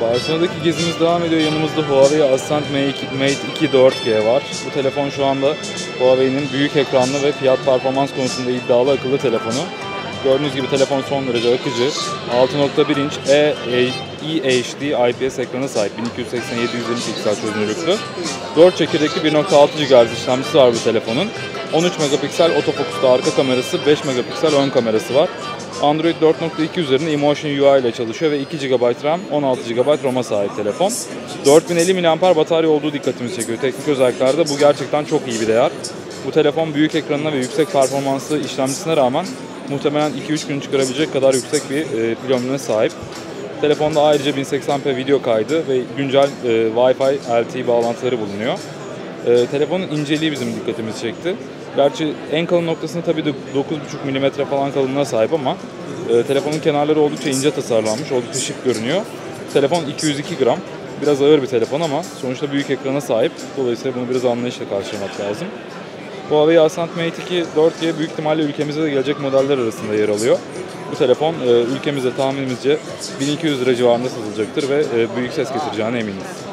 Barcelona'daki gezimiz devam ediyor. Yanımızda Huawei Ascend Mate 2 4G var. Bu telefon şu anda Huawei'nin büyük ekranlı ve fiyat performans konusunda iddialı akıllı telefonu. Gördüğünüz gibi telefon son derece akıcı. 6.1 inç E, EHD IPS ekranı sahip. 1280-720 piksel çözünürlüklü. 4 çekirdekli 1.6 GHz işlemcisi var bu telefonun. 13 megapiksel otofokusta arka kamerası, 5 megapiksel ön kamerası var. Android 4.2 üzerinde Emotion UI ile çalışıyor ve 2 GB RAM, 16 GB RAM'a sahip telefon. 4050 mAh batarya olduğu dikkatimizi çekiyor. Teknik özelliklerde bu gerçekten çok iyi bir değer. Bu telefon büyük ekranına ve yüksek performanslı işlemcisine rağmen muhtemelen 2-3 gün çıkarabilecek kadar yüksek bir e, pil sahip. Telefonda ayrıca 1080p video kaydı ve güncel e, Wi-Fi LTE bağlantıları bulunuyor. E, telefonun inceliği bizim dikkatimizi çekti. Gerçi en kalın noktasında tabii de 9.5 mm falan kalınlığına sahip ama e, telefonun kenarları oldukça ince tasarlanmış, oldukça şık görünüyor. Telefon 202 gram. Biraz ağır bir telefon ama sonuçta büyük ekrana sahip. Dolayısıyla bunu biraz anlayışla karşılamak lazım. Huawei Ascend Mate 2 4G büyük ihtimalle ülkemize de gelecek modeller arasında yer alıyor. Bu telefon e, ülkemizde tahminimizce 1200 lira civarında satılacaktır ve e, büyük ses getireceğine eminiz.